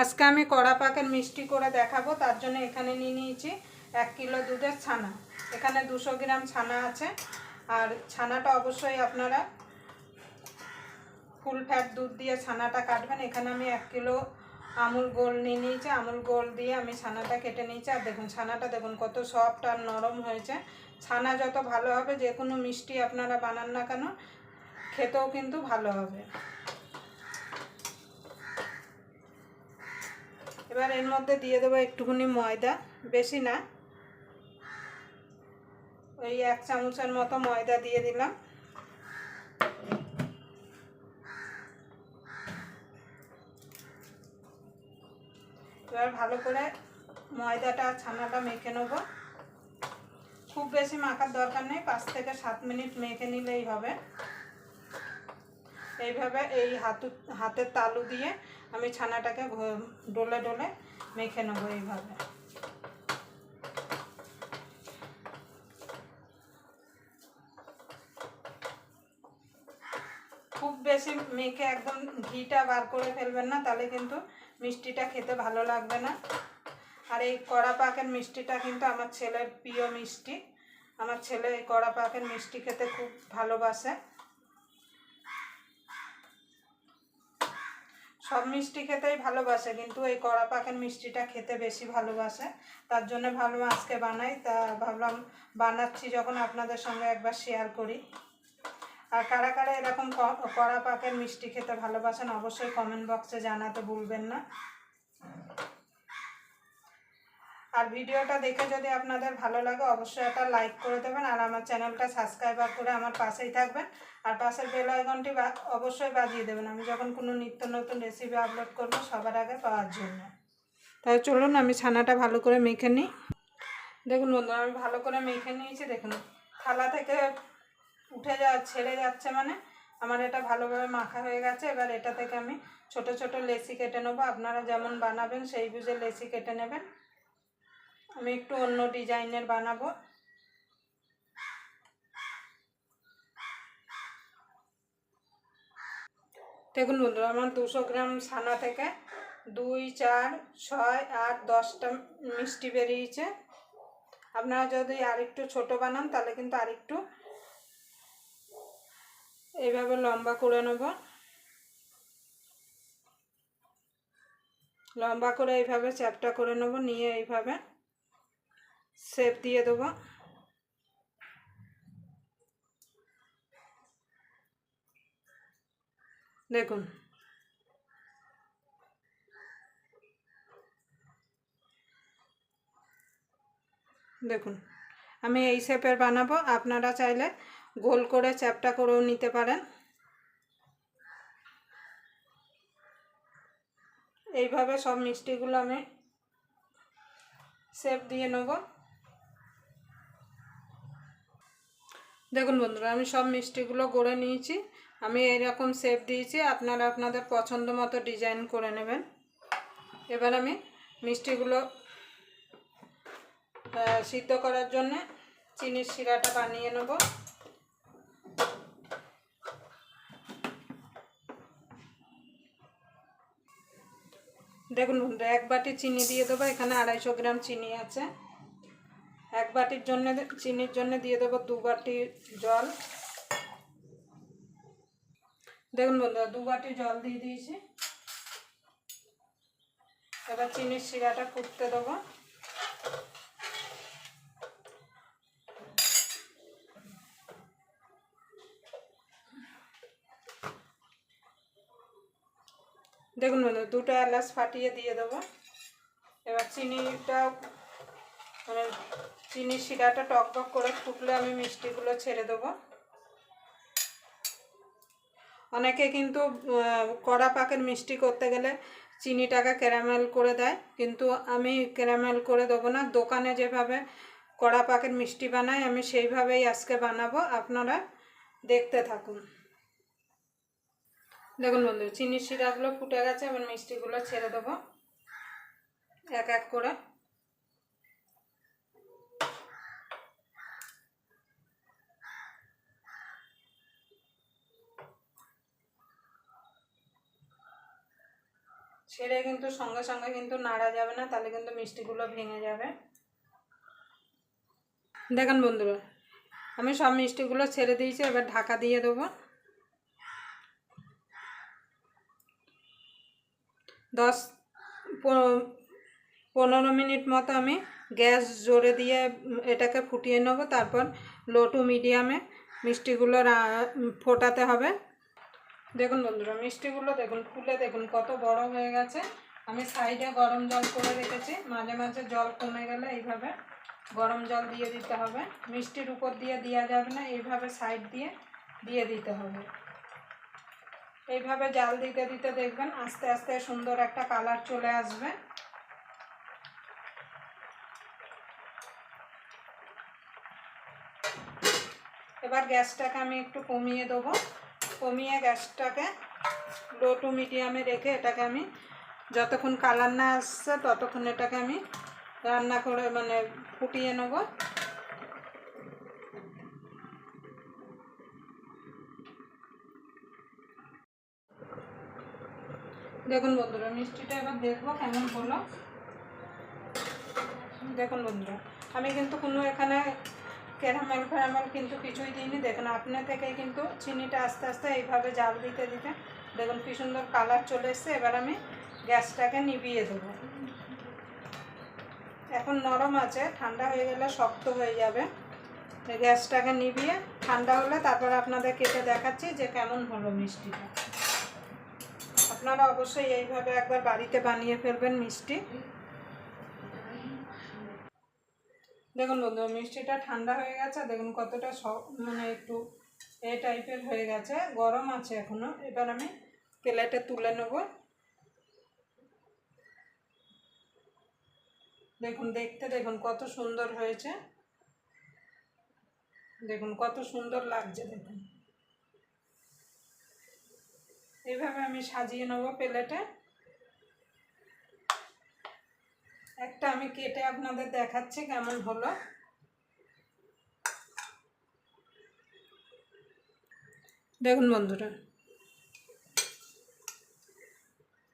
আজকে আমি কড়া পাকের মিষ্টি করে দেখাবো, তার জন্য এখানে নিয়ে নিয়েছি এক কিলো দুধের ছানা। এখানে দুশো গ্রাম ছানা আছে। আর ছানাটা অবশ্যই আপনারা ফুল ফ্যাট দুধ দিয়ে ছানাটা কাটবেন। এখানে আমি এক কিলো আমুল গোল নিয়ে নিয়েছি। আমুল গোল দিয়ে আমি ছানাটা কেটে নিয়েছি। আর দেখুন, ছানাটা দেখুন কত সফট আর নরম হয়েছে। ছানা যত ভালো হবে, যে কোনো মিষ্টি আপনারা বানান না কেন, খেতেও কিন্তু ভালো হবে। এবার এর মধ্যে দিয়ে দেবো একটুখানি ময়দা, বেশি না। ওই এক চামচের মতো ময়দা দিয়ে দিলাম। এবার ভালো করে ময়দাটা, ছানাটা মেখে নেব। খুব বেশি মাখার দরকার নেই, পাঁচ থেকে সাত মিনিট মেখে নিলেই হবে। এইভাবে এই হাতু, হাতের তালু দিয়ে আমি ছানাটাকে ডলে ডলে মেখে নেব এইভাবে। খুব বেশি মেখে একদম ঘিটা বার করে ফেলবেন না, তাহলে কিন্তু মিষ্টিটা খেতে ভালো লাগবে না। আর এই কড়া পাকের মিষ্টিটা কিন্তু আমার ছেলের প্রিয় মিষ্টি। আমার ছেলে এই কড়া পাকের মিষ্টি খেতে খুব ভালোবাসে। সব মিষ্টি খেতেই ভালোবাসে, কিন্তু এই কড়া পাখের মিষ্টিটা খেতে বেশি ভালোবাসে। তার জন্য ভাবলাম আজকে বানাই, তা ভাবলাম বানাচ্ছি যখন আপনাদের সঙ্গে একবার শেয়ার করি। আর কারা কারা এরকম কড়া পাখের মিষ্টি খেতে ভালোবাসেন, অবশ্যই কমেন্ট বক্সে জানাতে ভুলবেন না। আর ভিডিওটা দেখে যদি আপনাদের ভালো লাগে, অবশ্যই একটা লাইক করে দেবেন আর আমার চ্যানেলটা সাবস্ক্রাইবার করে আমার পাশেই থাকবেন। আর পাশের বেল আইকনটি অবশ্যই বাজিয়ে দেবেন। আমি যখন কোনো নিত্য নতুন রেসিপি আপলোড করব সবার আগে পাওয়ার জন্য। তাই চলুন, আমি ছানাটা ভালো করে মেখে নিই। দেখুন বন্ধু আমি ভালো করে মেখে নিয়েছি। দেখুন, থালা থেকে উঠে যা, ছেড়ে যাচ্ছে মানে আমার এটা ভালোভাবে মাখা হয়ে গেছে। এবার এটা থেকে আমি ছোট ছোট লেসি কেটে নেব। আপনারা যেমন বানাবেন সেই বুঝে লেসি কেটে নেবেন। আমি একটু অন্য ডিজাইনের বানাবো। দেখুন বন্ধুরা, আমার দুশো গ্রাম ছানা থেকে দুই, চার, ছয়, আট, দশটা মিষ্টি বেরিয়েছে। আপনারা যদি আরেকটু ছোট বানান, তাহলে কিন্তু আরেকটু এইভাবে লম্বা করে নেব। লম্বা করে এইভাবে চ্যাপটা করে নেব, নিয়ে এইভাবে। শেপ দিয়ে দেবো। দেখুন। দেখুন, আমি এই শেপের বানাবো। আপনারা চাইলে গোল করে চ্যাপটা করেও নিতে পারেন। এইভাবে সব মিষ্টিগুলো আমি শেপ দিয়ে নেব। দেখুন বন্ধুরা, আমি সব মিষ্টিগুলো গড়ে নিয়েছি। আমি এইরকম শেপ দিয়েছি, আপনারা আপনাদের পছন্দ মতো ডিজাইন করে নেবেন। এবার আমি মিষ্টিগুলো সিদ্ধ করার জন্যে চিনির শিরাটা বানিয়ে নেব। দেখুন বন্ধুরা, এক বাটি চিনি দিয়ে দেবো, এখানে আড়াইশো গ্রাম চিনি আছে। এক বাটির জন্য চিনির জন্য দিয়ে দেবো দু বাটি জল। দেখুন বন্ধুরা, দু বাটি জল দিয়ে দিয়েছি। এবার চিনির শিরাটা ফুটতে দেবো। দেখুন বন্ধু দুটো এলাচ ফাটিয়ে দিয়ে দেবো। এবার চিনিটা মানে চিনির শিরাটা টক টক করে ফুটলে আমি মিষ্টিগুলো ছেড়ে দেবো। অনেকে কিন্তু কড়া পাকের মিষ্টি করতে গেলে চিনিটাকে ক্যারামেল করে দেয়, কিন্তু আমি ক্যারামেল করে দেবো না। দোকানে যেভাবে কড়া পাকের মিষ্টি বানায় আমি সেইভাবেই আজকে বানাবো। আপনারা দেখতে থাকুন। দেখুন বন্ধু, চিনির শিরাগুলো ফুটে গেছে, এবার মিষ্টিগুলো ছেড়ে দেবো। এক এক করে। ছেড়ে কিন্তু সঙ্গে সঙ্গে কিন্তু নাড়া যাবে না, তাহলে কিন্তু মিষ্টিগুলো ভেঙে যাবে। দেখেন বন্ধুরা, আমি সব মিষ্টিগুলো ছেড়ে দিয়েছি, এবার ঢাকা দিয়ে দেবো। দশ পনেরো মিনিট মতো আমি গ্যাস জোরে দিয়ে এটাকে ফুটিয়ে নেব, তারপর লো টু মিডিয়ামে মিষ্টিগুলো ফোটাতে হবে। দেখুন বন্ধুরা, মিষ্টিগুলো দেখুন, ফুলে দেখুন, কত বড় হয়ে গেছে। আমি সাইডে গরম জল করে রেখেছি, মাঝে মাঝে জল কমে গেলে এইভাবে গরম জল দিয়ে দিতে হবে। মিষ্টির উপর দিয়ে দেওয়া যাবে না, এইভাবে সাইড দিয়ে দিয়ে দিতে হবে। এইভাবে জাল দিতে দিতে দেখবেন আস্তে আস্তে সুন্দর একটা কালার চলে আসবে। এবার গ্যাসটাকে আমি একটু কমিয়ে দেবো। কমিয়ে গ্যাসটাকে লো টু মিডিয়ামে রেখে এটাকে আমি যতক্ষণ কালার না আসছে ততক্ষণ এটাকে আমি রান্না করে মানে ফুটিয়ে নেব। দেখুন বন্ধুরা, মিষ্টিটা এবার দেখব কেমন হলো। দেখুন বন্ধুরা, আমি কিন্তু কোনো এখানে ক্যারামেল ফ্যারামেল কিন্তু কিছুই দিইনি। দেখুন আপনার থেকে কিন্তু চিনিটা আস্তে আস্তে এইভাবে জাল দিতে দিতে, দেখুন কি সুন্দর কালার চলে এসছে। এবার আমি গ্যাসটাকে নিভিয়ে দেবো। এখন নরম আছে, ঠান্ডা হয়ে গেলে শক্ত হয়ে যাবে। গ্যাসটাকে নিভিয়ে ঠান্ডা হলে তারপর আপনাদের কেটে দেখাচ্ছি যে কেমন হলো মিষ্টিটা। আপনারা অবশ্যই এইভাবে একবার বাড়িতে বানিয়ে ফেলবেন মিষ্টি। দেখুন বন্ধু, মিষ্টিটা ঠান্ডা হয়ে গেছে, দেখুন কতটা মানে একটু এ টাইপের হয়ে গেছে, গরম আছে এখনও। এবার আমি প্লেটে তুলে নেব। দেখুন, দেখতে দেখুন কত সুন্দর হয়েছে। দেখুন কত সুন্দর লাগছে, দেখুন। এইভাবে আমি সাজিয়ে নেব প্লেটে। একটা আমি কেটে আপনাদের দেখাচ্ছি কেমন হলো। দেখুন বন্ধুরা।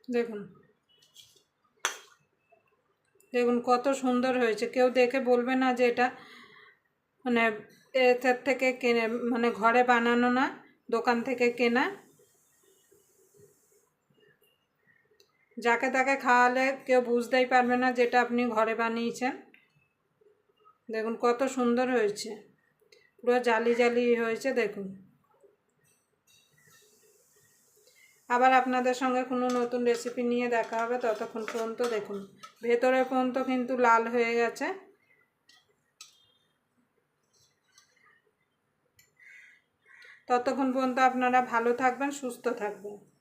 দেখুন। দেখুন কত সুন্দর হয়েছে। কেউ দেখে বলবে না যে এটা মানে এটার থেকে কেনে মানে ঘরে বানানো না, দোকান থেকে কেনা। যাকে তাকে খাওয়ালে কেউ বুঝতেই পারবে না যেটা আপনি ঘরে বানিয়েছেন। দেখুন কত সুন্দর হয়েছে। পুরো জালি জালি হয়েছে, দেখুন। আবার আপনাদের সঙ্গে কোনো নতুন রেসিপি নিয়ে দেখা হবে ততক্ষণ পর্যন্ত দেখুন। ভেতরে পর্যন্ত কিন্তু লাল হয়ে গেছে। ততক্ষণ পর্যন্ত আপনারা ভালো থাকবেন, সুস্থ থাকবেন।